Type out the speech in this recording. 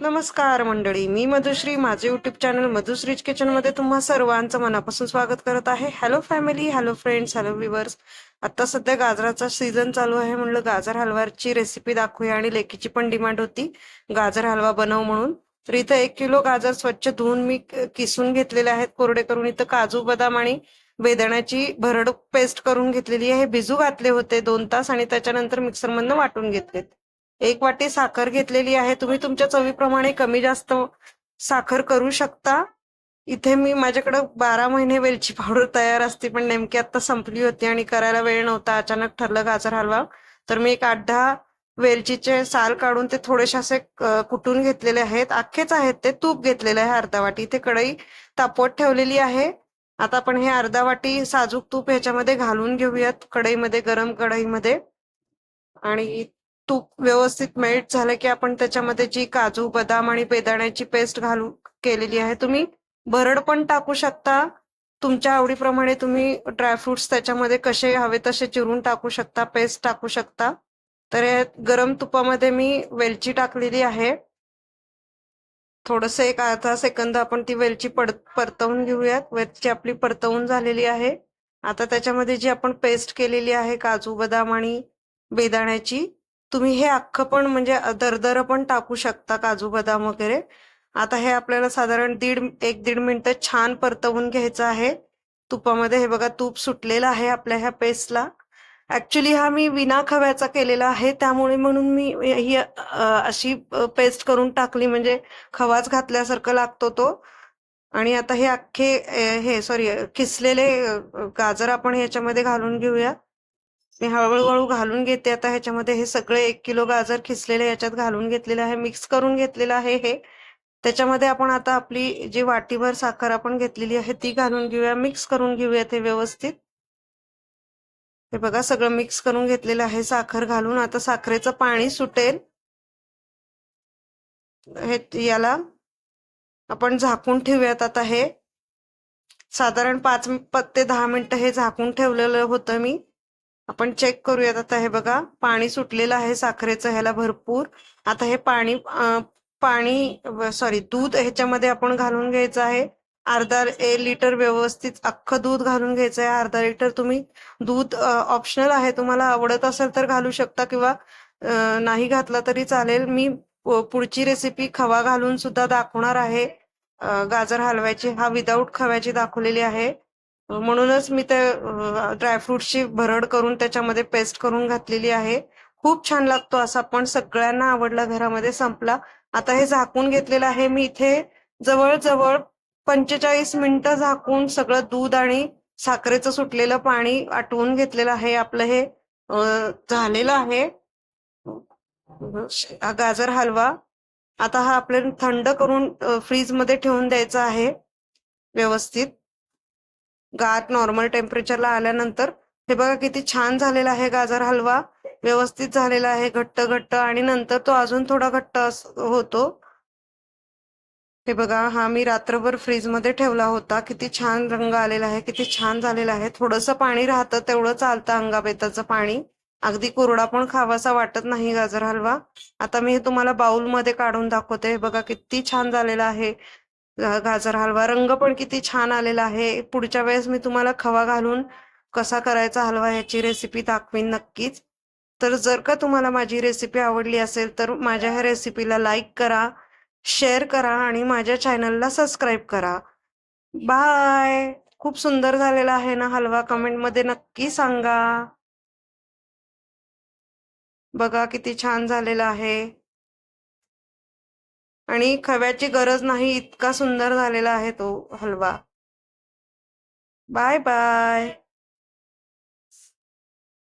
नमस्कार मंडळी मी मधुश्री. माझे युट्यूब चॅनल मधुश्रीज किचनमध्ये तुम्हा सर्वांचं मनापासून स्वागत करत आहे. Hello family hello friends hello viewers आता सध्या गाजराचा सीझन चालू आहे म्हणलं गाजर हलवाची रेसिपी दाखवूया आणि लेकीची पण डिमांड होती. गाजर हलवा बनव म्हणून. तर इथं एक किलो गाजर स्वच्छ धुवून मी किसून घेतलेले आहेत. कोरडे करून इथं काजू बदाम आणि बेदाण्याची भरड पेस्ट करून घेतलेली आहे. भिजू घातले होते दोन तास आणि त्याच्यानंतर मिक्सरमधनं वाटून घेतलेत. एक वाटी साखर घेतलेली आहे. तुम्ही तुमच्या चवीप्रमाणे कमी जास्त साखर करू शकता. इथे मी माझ्याकडे बारा महिने वेलची पावडर तयार असते पण नेमकी आता संपली होती आणि करायला वेळ नव्हता. अचानक ठरलं गाजर हलवा. तर मी एक आठ दहा वेलचीचे साल काढून ते थोडेसे असे कुटून घेतलेले आहेत. अख्खेच आहेत ते तूप घेतलेले आहे अर्धा वाटी. इथे कढई तापवत ठेवलेली आहे. आता आपण हे अर्धा वाटी साजूक तूप ह्याच्यामध्ये घालून घेऊयात कढईमध्ये गरम कढईमध्ये. आणि तूप व्यवस्थित मेल्ट झालं की आपण त्याच्यामध्ये जी काजू बदाम आणि बेदाण्याची पेस्ट घालू केलेली आहे तुम्ही भरड पण टाकू शकता. तुमच्या आवडीप्रमाणे तुम्ही ड्रायफ्रुट्स त्याच्यामध्ये कसे हवे तसे चिरून टाकू शकता पेस्ट टाकू शकता. तर गरम तुपामध्ये मी वेलची टाकलेली आहे. थोडस एक अर्धा सेकंद आपण ती वेलची पड परतवून घेऊयात. वेलची आपली परतवून झालेली आहे. आता त्याच्यामध्ये जी आपण पेस्ट केलेली आहे काजू बदाम आणि बेदाण्याची तुम्ही हे अख्खं पण म्हणजे दरदर पण टाकू शकता काजू बदाम वगैरे. आता हे आपल्याला साधारण दीड एक दीड मिनिटं छान परतवून घ्यायचं आहे. तुपामध्ये हे बघा तूप सुटलेलं आहे आपल्या ह्या पेस्टला. ऍक्च्युली हा मी विना खव्याचा केलेला आहे त्यामुळे म्हणून मी ही अशी पेस्ट करून टाकली. म्हणजे खवाच घातल्यासारखं लागतो तो. आणि आता हे अख्खे हे सॉरी किसलेले गाजर आपण ह्याच्यामध्ये घालून घेऊया. मी हळूहळू घालून घेते. आता ह्याच्यामध्ये हे सगळे एक किलो गाजर खिसलेले याच्यात घालून घेतलेले आहे. मिक्स करून घेतलेलं आहे हे. त्याच्यामध्ये आपण आता आपली जी वाटीभर साखर आपण घेतलेली आहे ती घालून घेऊया. मिक्स करून घेऊया ते व्यवस्थित. हे बघा सगळं मिक्स करून घेतलेलं आहे साखर घालून. आता साखरेचं पाणी सुटेल. हे याला आपण झाकून ठेवूयात आता हे. साधारण पाच ते दहा मिनिटं हे झाकून ठेवलेलं होतं मी. आपण चेक करूयात आता हे बघा. पाणी सुटलेलं आहे साखरेचं ह्याला भरपूर. आता हे पाणी पाणी सॉरी दूध ह्याच्यामध्ये आपण घालून घ्यायचं आहे. अर्धा ए लिटर व्यवस्थित अख्खं दूध घालून घ्यायचं आहे. अर्धा लिटर तुम्ही दूध ऑप्शनल आहे. तुम्हाला आवडत असेल तर घालू शकता किंवा नाही घातला तरी चालेल. मी पुढची रेसिपी खवा घालून सुद्धा दाखवणार आहे. गाजर हलव्याची हा विदाऊट खव्याची दाखवलेली आहे. म्हणूनच मी ते ड्रायफ्रुटची भरड करून त्याच्यामध्ये पेस्ट करून घातलेली आहे. खूप छान लागतो असा पण सगळ्यांना आवडला घरामध्ये संपला. आता हे झाकून घेतलेलं आहे. मी इथे जवळजवळ पंचेचाळीस मिनिटं झाकून सगळं दूध आणि साखरेचं सुटलेलं पाणी आटवून घेतलेलं आहे. आपलं हे झालेलं आहे. गाजर हलवा. आता हा आपल्याला थंड करून फ्रीजमध्ये ठेवून द्यायचा आहे. व्यवस्थित. गात नॉर्मल टेम्परेचरला आल्यानंतर हे बघा किती छान झालेला आहे गाजर हलवा. व्यवस्थित झालेला आहे घट्ट घट्ट आणि नंतर तो अजून थोडा घट्ट अस- होतो. हे बघा हा मी रात्रभर फ्रीजमध्ये ठेवला होता. किती छान रंग आलेला आहे किती छान झालेला आहे. थोडंसं पाणी राहतं तेवढं चालतं अंगाबेताचं पाणी. अगदी कोरडा पण खावासा वाटत नाही गाजर हलवा. आता मी हे तुम्हाला बाउलमध्ये काढून दाखवते. हे बघा किती छान झालेला आहे. गाजर हलवा. रंग पण किती छान आलेला आहे. पुढच्या वेळेस मी तुम्हाला खवा घालून कसा करायचा हलवा याची रेसिपी दाखवीन नक्कीच. तर जर का तुम्हाला माझी रेसिपी आवडली असेल तर माझ्या ह्या रेसिपीला लाईक करा शेअर करा आणि माझ्या चॅनलला सबस्क्राईब करा. बाय खूप सुंदर झालेला आहे ना हलवा. कमेंटमध्ये नक्की सांगा. बघा किती छान झालेला आहे. आणि खव्याची गरज नाही इतका सुंदर झालेला आहे तो हलवा. Bye bye.